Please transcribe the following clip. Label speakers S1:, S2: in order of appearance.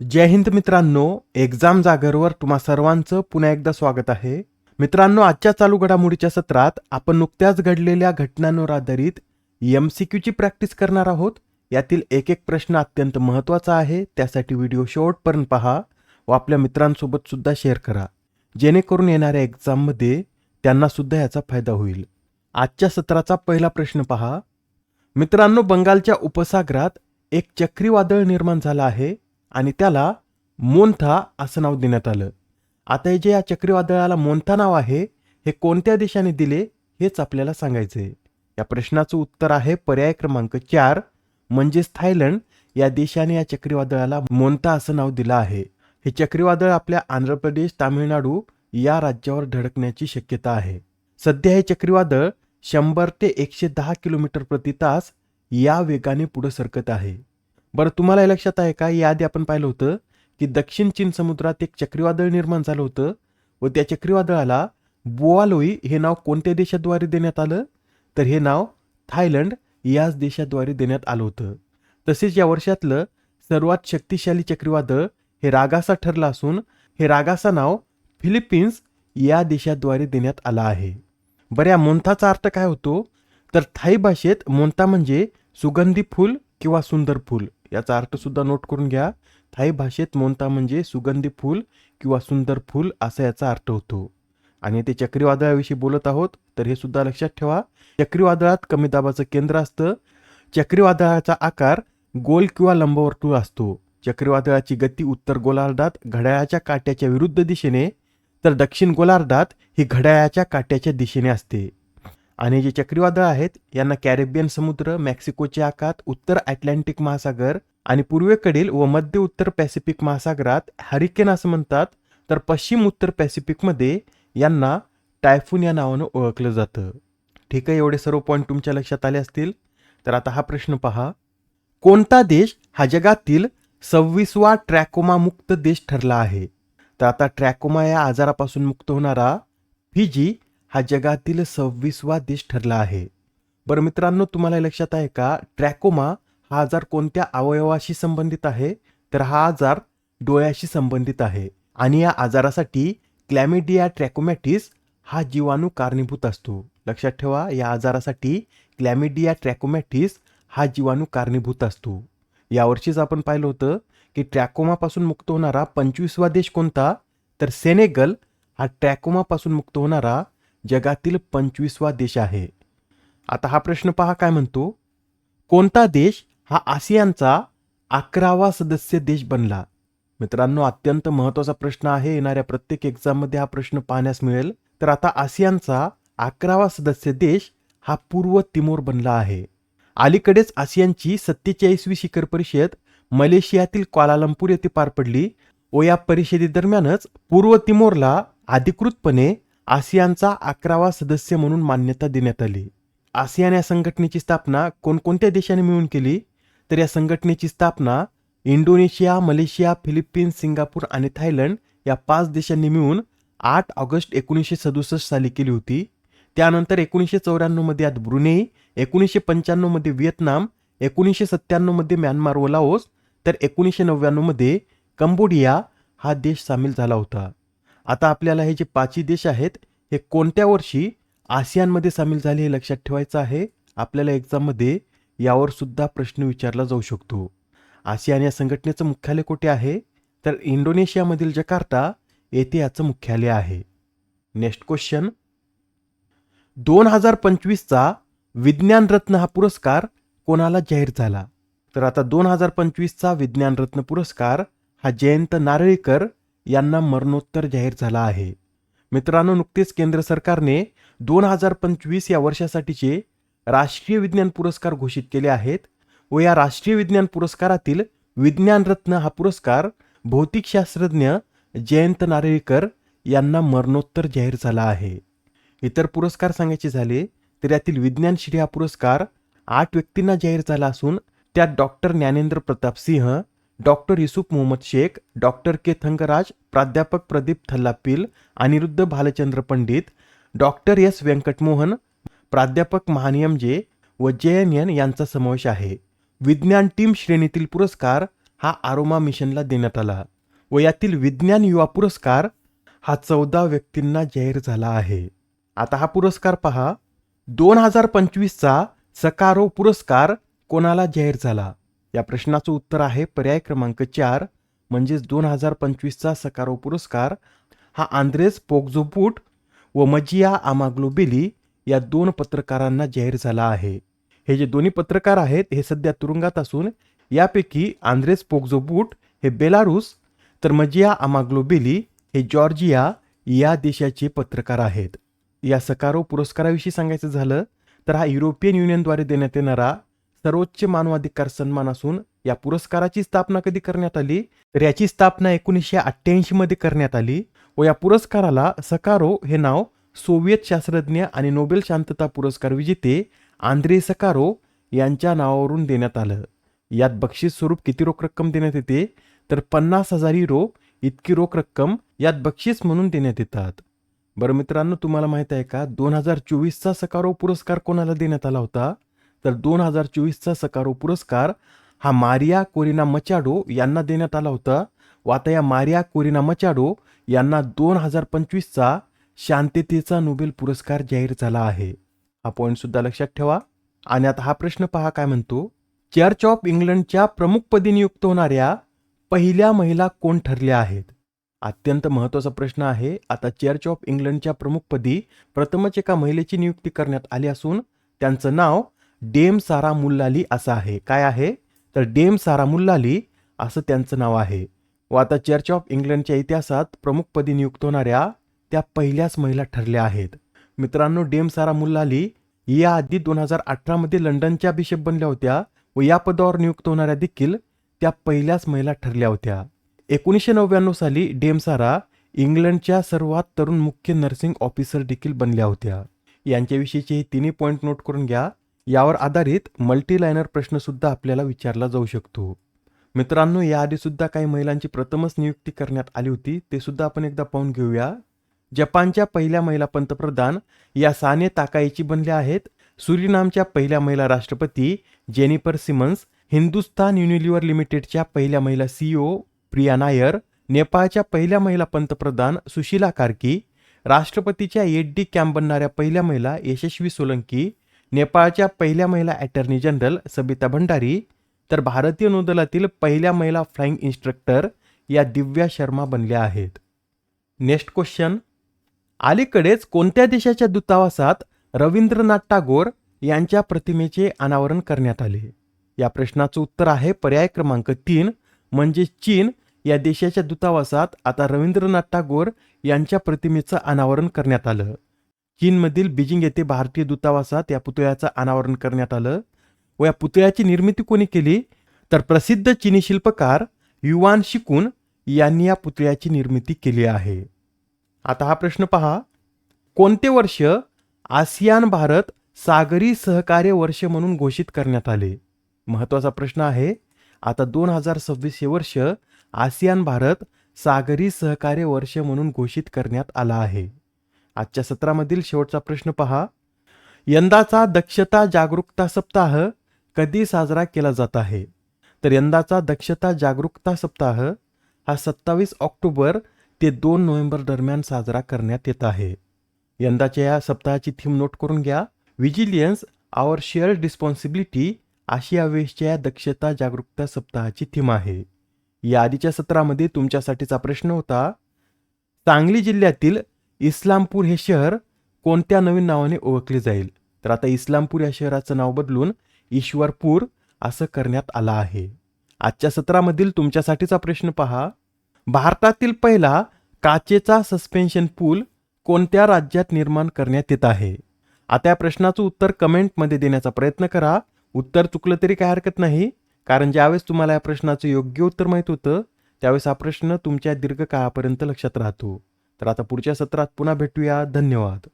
S1: जय हिंद मित्रांनो एक्झाम जागरवर तुम्हा सर्वांचं पुन्हा एकदा स्वागत आहे. मित्रांनो आजच्या चालू घडामोडीच्या सत्रात आपण नुकत्याच घडलेल्या घटनांवर आधारित एम सी क्यूची प्रॅक्टिस करणार आहोत. यातील एक एक प्रश्न अत्यंत महत्त्वाचा आहे त्यासाठी व्हिडिओ शेवटपर्यंत पहा व आपल्या मित्रांसोबत सुद्धा शेअर करा. जेणेकरून येणाऱ्या एक्झाममध्ये त्यांना सुद्धा याचा फायदा होईल. आजच्या सत्राचा पहिला प्रश्न पहा. मित्रांनो बंगालच्या उपसागरात एक चक्रीवादळ निर्माण झालं आहे. आणि त्याला मोन्था असं नाव देण्यात आलं. आता हे जे या चक्रीवादळाला मोन्था नाव आहे हे कोणत्या देशाने दिले हेच आपल्याला सांगायचे या प्रश्नाचं उत्तर आहे पर्याय क्रमांक चार म्हणजेच थायलंड या देशाने या चक्रीवादळाला मोन्था असं नाव दिलं आहे. हे चक्रीवादळ आपल्या आंध्र प्रदेश तामिळनाडू या राज्यावर धडकण्याची शक्यता आहे. सध्या हे चक्रीवादळ शंभर ते एकशे दहा किलोमीटर प्रति तास या वेगाने पुढे सरकत आहे. बरं तुम्हाला हे लक्षात आहे का? याआधी आपण पाहिलं होतं की दक्षिण चीन समुद्रात एक चक्रीवादळ निर्माण झालं होतं व त्या चक्रीवादळाला बुआलोई हे नाव कोणत्या देशाद्वारे देण्यात आलं? तर हे नाव थायलंड याच देशाद्वारे देण्यात आलं होतं. तसेच या वर्षातलं सर्वात शक्तिशाली चक्रीवादळ हे रागासा ठरलं असून हे रागासा नाव फिलिपिन्स या देशाद्वारे देण्यात आलं आहे. बरं या मोंथाचा अर्थ काय होतो? तर थाई भाषेत मोंता म्हणजे सुगंधी फूल किंवा सुंदर फूल. याचा अर्थसुद्धा नोट करून घ्या. थाई भाषेत मोनता म्हणजे सुगंधी फूल किंवा सुंदर फूल असा याचा अर्थ होतो. आणि ते चक्रीवादळाविषयी बोलत आहोत तर हे सुद्धा लक्षात ठेवा. चक्रीवादळात कमी दाबाचं केंद्र असतं. चक्रीवादळाचा आकार गोल किंवा लंबवर्तुळ असतो. चक्रीवादळाची गती उत्तर गोलार्धात घड्याळाच्या काट्याच्या विरुद्ध दिशेने तर दक्षिण गोलार्धात ही घड्याळाच्या काट्याच्या दिशेने असते. आणि जे चक्रीवादळ आहेत यांना कॅरेबियन समुद्र मेक्सिकोचे आखात उत्तर अटलांटिक महासागर आणि पूर्वेकडील व मध्य उत्तर पॅसिफिक महासागरात हरिकेन असं म्हणतात तर पश्चिम उत्तर पॅसिफिकमध्ये यांना टायफून या नावानं ओळखलं जातं. ठीक आहे एवढे सर्व पॉईंट तुमच्या लक्षात आले असतील? तर आता हा प्रश्न पहा. कोणता देश हा जगातील सव्वीसवा ट्रॅकोमा मुक्त देश ठरला आहे? तर आता ट्रॅकोमा या आजारापासून मुक्त होणारा फिजी हा जगातील सव्वीसवा देश ठरला आहे. बरं मित्रांनो तुम्हाला लक्षात आहे का? ट्रॅकोमा हा आजार कोणत्या अवयवाशी संबंधित आहे? तर हा आजार डोळ्याशी संबंधित आहे आणि या आजारासाठी क्लॅमिडिया ट्रॅकोमॅटिस हा जीवाणू कारणीभूत असतो. लक्षात ठेवा या आजारासाठी क्लॅमिडिया ट्रॅकोमॅटिस हा जीवाणू कारणीभूत असतो. यावर्षीच आपण पाहिलं होतं की ट्रॅकोमापासून मुक्त होणारा पंचवीसवा देश कोणता? तर सेनेगल हा ट्रॅकोमापासून मुक्त होणारा जगातील पंचवीसवा देश आहे. आता हा प्रश्न पहा काय म्हणतो? कोणता देश हा आसियानचा अकरावा सदस्य देश बनला? मित्रांनो अत्यंत महत्त्वाचा प्रश्न आहे. येणाऱ्या प्रत्येक एक्झाममध्ये हा प्रश्न पाहण्यास मिळेल. तर आता आसियानचा अकरावा सदस्य देश हा पूर्व तिमोर बनला आहे. अलीकडेच आसियानची सत्तेचाळीसवी शिखर परिषद मलेशियातील क्वालालंपूर येथे पार पडली. व या परिषदेदरम्यानच पूर्व तिमोरला अधिकृतपणे आसियानचा अकरावा सदस्य म्हणून मान्यता देण्यात आली. आसियान या संघटनेची स्थापना कोणकोणत्या देशाने मिळून केली? तर या संघटनेची स्थापना इंडोनेशिया मलेशिया फिलिपिन्स सिंगापूर आणि थायलंड या पाच देशांनी मिळून आठ ऑगस्ट एकोणीसशे सदुसष्ट साली केली होती. त्यानंतर एकोणीसशे चौऱ्याण्णवमध्ये यात ब्रुनेई एकोणीसशे पंच्याण्णवमध्ये व्हिएतनाम एकोणीसशे सत्त्याण्णवमध्ये म्यानमार व लाओस तर एकोणीसशे नव्याण्णवमध्ये कंबोडिया हा देश सामील झाला होता. आता आपल्याला हे जे पाचही देश आहेत हे कोणत्या वर्षी आसियानमध्ये सामील झाले हे लक्षात ठेवायचं आहे? आपल्याला एक्झाममध्ये यावर सुद्धा प्रश्न विचारला जाऊ शकतो. आसियान या संघटनेचं मुख्यालय कुठे आहे? तर इंडोनेशियामधील जकार्ता येथे याचं मुख्यालय आहे. नेक्स्ट क्वेश्चन दोन हजार पंचवीसचा विज्ञान रत्न हा पुरस्कार कोणाला जाहीर झाला? तर आता दोन हजार पंचवीसचा विज्ञान रत्न पुरस्कार हा जयंत नारळीकर यांना मरणोत्तर जाहीर झाला आहे. मित्रांनो नुकतेच केंद्र सरकारने दोन हजार पंचवीस या वर्षासाठीचे राष्ट्रीय विज्ञान पुरस्कार घोषित केले आहेत व या राष्ट्रीय विज्ञान पुरस्कारातील विज्ञानरत्न हा पुरस्कार भौतिकशास्त्रज्ञ जयंत नारळीकर यांना मरणोत्तर जाहीर झाला आहे. इतर पुरस्कार सांगायचे झाले तर यातील विज्ञानश्री हा पुरस्कार आठ व्यक्तींना जाहीर झाला असून त्यात doctor Gyanendra Pratap Singh doctor Yusuf Mohammad Shaikh doctor K Thangaraj प्राध्यापक प्रदीप थल्लापिल अनिरुद्ध भालचंद्र पंडित डॉक्टर एस व्यंकटमोहन प्राध्यापक महानियम जे व जे एन एन यांचा समावेश आहे. विज्ञान टीम श्रेणीतील पुरस्कार हा आरोमा मिशनला देण्यात आला व यातील विज्ञान युवा पुरस्कार हा चौदा व्यक्तींना जाहीर झाला आहे. आता हा पुरस्कार पहा. दोन हजार पंचवीसचा सकारो पुरस्कार कोणाला जाहीर झाला? या प्रश्नाचं उत्तर आहे पर्याय क्रमांक चार म्हणजेच दोन हजार पंचवीसचा सकारो पुरस्कार. हा आंद्रेस पोगझोपुट व मजिया आमाग्लोबेली या दोन पत्रकारांना जाहीर झाला आहे. हे जे दोन्ही पत्रकार आहेत हे सध्या तुरुंगात असून यापैकी आंद्रेस पोगझोबुट हे बेलारूस तर मजिया आमाग्लोबेली हे जॉर्जिया या देशाचे पत्रकार आहेत. या सकारो पुरस्काराविषयी सांगायचं झालं तर हा युरोपियन युनियनद्वारे देण्यात येणारा सर्वोच्च मानवाधिकार सन्मान असून या पुरस्काराची स्थापना कधी करण्यात आली तर याची स्थापना एकोणीसशे अठ्ठ्याऐंशी मध्ये करण्यात आली व या पुरस्काराला सकारो हे नाव सोव्हिएत शास्त्रज्ञ आणि नोबेल शांतता पुरस्कार विजेते आंद्रे सकारो यांच्या नावावरून देण्यात आलं. यात बक्षीस स्वरूप किती रोख रक्कम देण्यात येते? तर पन्नास हजार युरो इतकी रोख रक्कम यात बक्षीस म्हणून देण्यात येतात. बरं मित्रांनो तुम्हाला माहीत आहे का? दोन हजार चोवीसचा सकारो पुरस्कार कोणाला देण्यात आला होता? तर दोन हजार चोवीसचा सकारो पुरस्कार हा मारिया कोरिना मचाडो यांना देण्यात आला होता. व आता या मारिया कोरिना मचाडो यांना दोन हजार पंचवीसचा शांततेचा नोबेल पुरस्कार जाहीर झाला आहे. हा पॉईंट सुद्धा लक्षात ठेवा. आणि आता हा प्रश्न पहा काय म्हणतो. चर्च ऑफ इंग्लंडच्या प्रमुखपदी नियुक्त होणाऱ्या पहिल्या महिला कोण ठरल्या आहेत? अत्यंत महत्त्वाचा प्रश्न आहे. आता चर्च ऑफ इंग्लंडच्या प्रमुखपदी प्रथमच एका महिलेची नियुक्ती करण्यात आली असून त्यांचं नाव डेम सारा मुल्लाली असं आहे. काय आहे? तर डेम सारा मुल्लाली असं त्यांचं नाव आहे. व आता चर्च ऑफ इंग्लंडच्या इतिहासात प्रमुखपदी नियुक्त होणाऱ्या त्या पहिल्याच महिला ठरल्या आहेत. मित्रांनो डेम सारा मुल्लाली याआधी दोन हजार अठरामध्ये लंडनच्या बिशप बनल्या होत्या व या पदावर नियुक्त होणाऱ्या देखील त्या पहिल्याच महिला ठरल्या होत्या. एकोणीसशे नव्याण्णव साली डेम सारा इंग्लंडच्या सर्वात तरुण मुख्य नर्सिंग ऑफिसर देखील बनल्या होत्या. यांच्याविषयीचे हे तिन्ही पॉईंट नोट करून घ्या. यावर आधारित मल्टीलायनर प्रश्नसुद्धा आपल्याला विचारला जाऊ शकतो. मित्रांनो याआधीसुद्धा काही महिलांची प्रथमच नियुक्ती करण्यात आली होती. ते सुद्धा आपण एकदा पाहून घेऊया. जपानच्या पहिल्या महिला पंतप्रधान या साने ताकाईची बनल्या आहेत. सुरिनामच्या पहिल्या महिला राष्ट्रपती जेनिफर सिमन्स हिंदुस्थान युनिलिव्हर लिमिटेडच्या पहिल्या महिला सीईओ प्रिया नायर नेपाळच्या पहिल्या महिला पंतप्रधान सुशीला कार्की राष्ट्रपतीच्या एट डी कॅम्प बनणाऱ्या पहिल्या महिला यशस्वी सोलंकी नेपाळच्या पहिल्या महिला अटर्नी जनरल सबिता भंडारी तर भारतीय नौदलातील पहिल्या महिला फ्लाईंग इन्स्ट्रक्टर या दिव्या शर्मा बनल्या आहेत. नेक्स्ट क्वेश्चन अलीकडेच कोणत्या देशाच्या दूतावासात रवींद्रनाथ टागोर यांच्या प्रतिमेचे अनावरण करण्यात आले? या प्रश्नाचं उत्तर आहे पर्याय क्रमांक तीन म्हणजे चीन या देशाच्या दूतावासात आता रवींद्रनाथ टागोर यांच्या प्रतिमेचं अनावरण करण्यात आलं. चीनमधील बीजिंग येथे भारतीय दूतावासात या पुतळ्याचं अनावरण करण्यात आलं व या पुतळ्याची निर्मिती कोणी केली? तर प्रसिद्ध चीनी शिल्पकार युवान शिकून यांनी या पुतळ्याची निर्मिती केली आहे. आता हा प्रश्न पहा. कोणते वर्ष आसियान भारत सागरी सहकार्य वर्ष म्हणून घोषित करण्यात आले? महत्त्वाचा प्रश्न आहे. आता दोन हजार सव्वीस हे वर्ष आसियान भारत सागरी सहकार्य वर्ष म्हणून घोषित करण्यात आला आहे. आजच्या सत्रामधील शेवटचा प्रश्न पहा. यंदाचा दक्षता जागरूकता सप्ताह कधी साजरा केला जात आहे? तर यंदाचा दक्षता जागरूकता सप्ताह हा सत्तावीस ऑक्टोबर ते दोन नोव्हेंबर दरम्यान साजरा करण्यात येत आहे. यंदाच्या या सप्ताहाची थीम नोट करून घ्या. विजिलियन्स आवर शेअर रिस्पॉन्सिबिलिटी अशी यावेळेसच्या या दक्षता जागरूकता सप्ताहाची थीम आहे. या आधीच्या सत्रामध्ये तुमच्यासाठीचा प्रश्न होता. सांगली जिल्ह्यातील इस्लामपूर हे शहर कोणत्या नवीन नावाने ओळखले जाईल? तर आता इस्लामपूर या शहराचं नाव बदलून ईश्वरपूर असं करण्यात आलं आहे. आजच्या सत्रामधील तुमच्यासाठीचा प्रश्न पहा. भारतातील पहिला काचेचा सस्पेन्शन पूल कोणत्या राज्यात निर्माण करण्यात येत आहे? आता या प्रश्नाचं उत्तर कमेंटमध्ये देण्याचा प्रयत्न करा. उत्तर चुकलं तरी काय हरकत नाही. कारण ज्यावेळेस तुम्हाला या प्रश्नाचं योग्य उत्तर माहीत होतं त्यावेळेस हा प्रश्न तुमच्या दीर्घकाळापर्यंत लक्षात राहतो. तर आता पुढच्या सत्रात पुन्हा भेटूया. धन्यवाद.